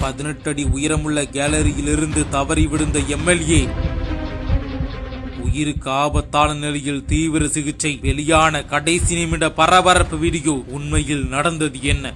பதினெட்டு அடி உயரமுள்ள கேலரியிலிருந்து தவறி விழுந்த எம்எல்ஏ உயிருக்கு ஆபத்தான நிலையில் தீவிர சிகிச்சை வெளியான கடைசி நிமிட பரபரப்பு வீடியோ உண்மையில் நடந்தது என்ன?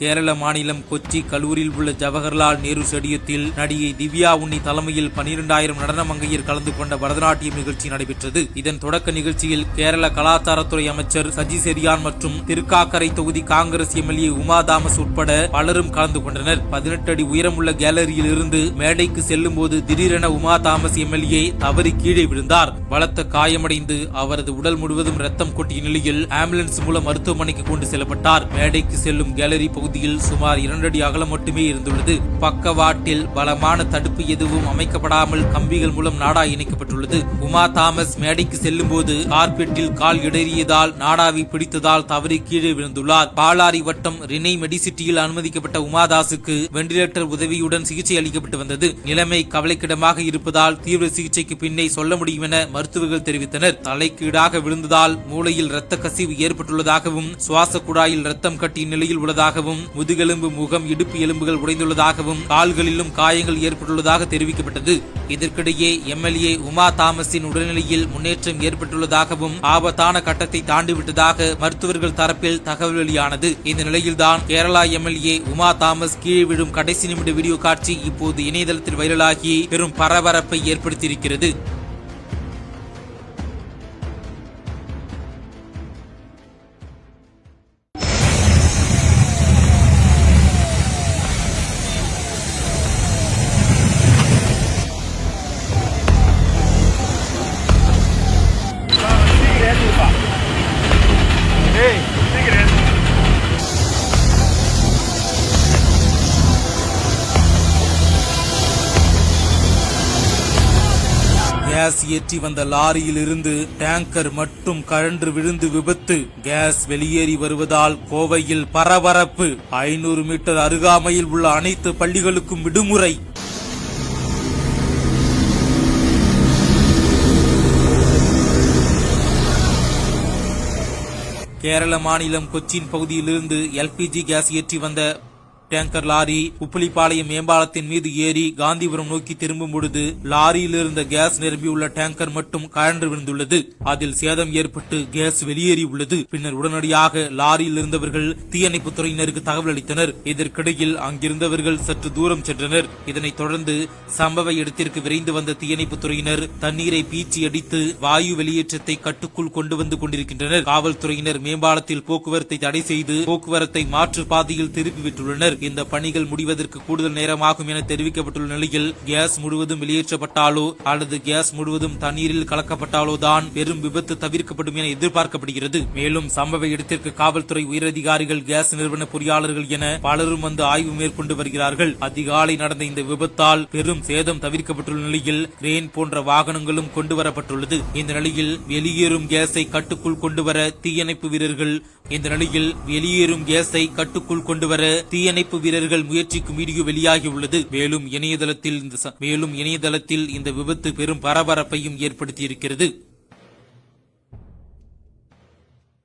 கேரள மாநிலம் கொச்சி கல்லூரியில் உள்ள ஜவஹர்லால் நேரு ஸ்டேடியத்தில் நடிகை திவ்யா உன்னி தலைமையில் பனிரெண்டாயிரம் நடன மங்கையர் கலந்து கொண்ட பரதநாட்டியம் நிகழ்ச்சி நடைபெற்றது. இதன் தொடக்க நிகழ்ச்சியில் கேரள கலாச்சாரத்துறை அமைச்சர் சஜி செரியான் மற்றும் திருக்காக்கரை தொகுதி காங்கிரஸ் எம்எல்ஏ உமா தாமஸ் உட்பட பலரும் கலந்து கொண்டனர். பதினெட்டு அடி உயரமுள்ள கேலரியில் இருந்து மேடைக்கு செல்லும் போது திடீரென உமா தாமஸ் எம்எல்ஏ தவறி கீழே விழுந்தார். பலத்த காயமடைந்து அவரது உடல் முழுவதும் ரத்தம் கொட்டிய நிலையில் ஆம்புலன்ஸ் மூலம் மருத்துவமனைக்கு கொண்டு செல்லப்பட்டார். மேடைக்கு செல்லும் கேலரி பகுதி பகுதியில் சுமார் இரண்டடி அகலம் மட்டுமே இருந்துள்ளது. பக்கவாட்டில் பலமான தடுப்பு எதுவும் அமைக்கப்படாமல் கம்பிகள் மூலம் நாடா இணைக்கப்பட்டுள்ளது. உமா தாமஸ் மேடைக்கு செல்லும் போது கார்பெட்டில் கால் இடறியதால் நாடாவை பிடித்ததால் தவறி கீழே விழுந்துள்ளார். பாலாரி வட்டம் ரினை மெடிசிட்டியில் அனுமதிக்கப்பட்ட உமாதாசுக்கு வெண்டிலேட்டர் உதவியுடன் சிகிச்சை அளிக்கப்பட்டு வந்தது. நிலைமை கவலைக்கிடமாக இருப்பதால் தீவிர சிகிச்சைக்கு பின்னே சொல்ல முடியும் என மருத்துவர்கள் தெரிவித்தனர். தலைக்கீடாக விழுந்ததால் மூளையில் இரத்த கசிவு ஏற்பட்டுள்ளதாகவும் சுவாச குழாயில் ரத்தம் கட்டிய நிலையில் உள்ளதாகவும் முதுகெலும்பு முகம் இடுப்பு எலும்புகள் உடைந்துள்ளதாகவும் கால்களிலும் காயங்கள் ஏற்பட்டுள்ளதாக தெரிவிக்கப்பட்டது. இதற்கிடையே எம்எல்ஏ உமா தாமஸின் உடல்நிலையில் முன்னேற்றம் ஏற்பட்டுள்ளதாகவும் ஆபத்தான கட்டத்தை தாண்டிவிட்டதாக மருத்துவர்கள் தரப்பில் தகவல் வெளியானது. இந்த நிலையில்தான் கேரளா எம்எல்ஏ உமா தாமஸ் கீழே விழும் கடைசி நிமிட வீடியோ காட்சி இப்போது இணையதளத்தில் வைரலாகி பெரும் பரபரப்பை ஏற்படுத்தியிருக்கிறது. கேஸ் ஏற்றி வந்த லாரியில் இருந்து டேங்கர் மட்டும் கழன்று விழுந்து விபத்து. கேஸ் வெளியேறி வருவதால் கோவையில் பரபரப்பு. ஐநூறு மீட்டர் அருகாமையில் உள்ள அனைத்து பள்ளிகளுக்கும் விடுமுறை. கேரள மாநிலம் கொச்சின் பகுதியிலிருந்து எல்பிஜி கேஸ் ஏற்றி வந்த டேங்கர் லாரி உப்பிலிப்பாளையம் மேம்பாலத்தின் மீது ஏறி காந்திபுரம் நோக்கி திரும்பும் பொழுது லாரியில் இருந்த கேஸ் நிரம்பியுள்ள டேங்கர் மட்டும் கழன்று விழுந்துள்ளது. அதில் சேதம் ஏற்பட்டு கேஸ் வெளியேறி உள்ளது. பின்னர் உடனடியாக லாரியில் இருந்தவர்கள் தீயணைப்பு துறையினருக்கு தகவல் அளித்தனர். இதற்கிடையில் அங்கிருந்தவர்கள் சற்று தூரம் சென்றனர். இதனைத் தொடர்ந்து சம்பவ இடத்திற்கு விரைந்து வந்த தீயணைப்பு துறையினர் தண்ணீரை பீச்சி அடித்து வாயு வெளியேற்றத்தை கட்டுக்குள் கொண்டு வந்து கொண்டிருக்கின்றனர். காவல்துறையினர் மேம்பாலத்தில் போக்குவரத்தை தடை செய்து போக்குவரத்தை மாற்று பாதையில் இந்த பணிகள் முடிவதற்கு கூடுதல் நேரமாகும் என தெரிவிக்கப்பட்டுள்ள நிலையில் கேஸ் முழுவதும் வெளியேற்றப்பட்டாலோ அல்லது கேஸ் முழுவதும் தண்ணீரில் கலக்கப்பட்டாலோ தான் பெரும் விபத்து தவிர்க்கப்படும் என எதிர்பார்க்கப்படுகிறது. மேலும் சம்பவ இடத்திற்கு காவல்துறை உயரதிகாரிகள் கேஸ் நிறுவன பொறியாளர்கள் என பலரும் வந்து ஆய்வு மேற்கொண்டு வருகிறார்கள். அதிகாலை நடந்த இந்த விபத்தால் பெரும் சேதம் தவிர்க்கப்பட்டுள்ள நிலையில் கிரேன் போன்ற வாகனங்களும் கொண்டு வரப்பட்டுள்ளது. இந்த நிலையில் வெளியேறும் கேஸை கட்டுக்குள் கொண்டு வர தீயணைப்பு வீரர்கள் இந்த நிலையில் வெளியேறும் கேஸை கட்டுக்குள் கொண்டு வர தீயணைப்பு வீரர்கள் முயற்சிக்கும் வீடியோ வெளியாகியுள்ளது மேலும் இணையதளத்தில் இந்த மேலும் இணையதளத்தில் இந்த விபத்து பெரும் பரபரப்பையும் ஏற்படுத்தியிருக்கிறது.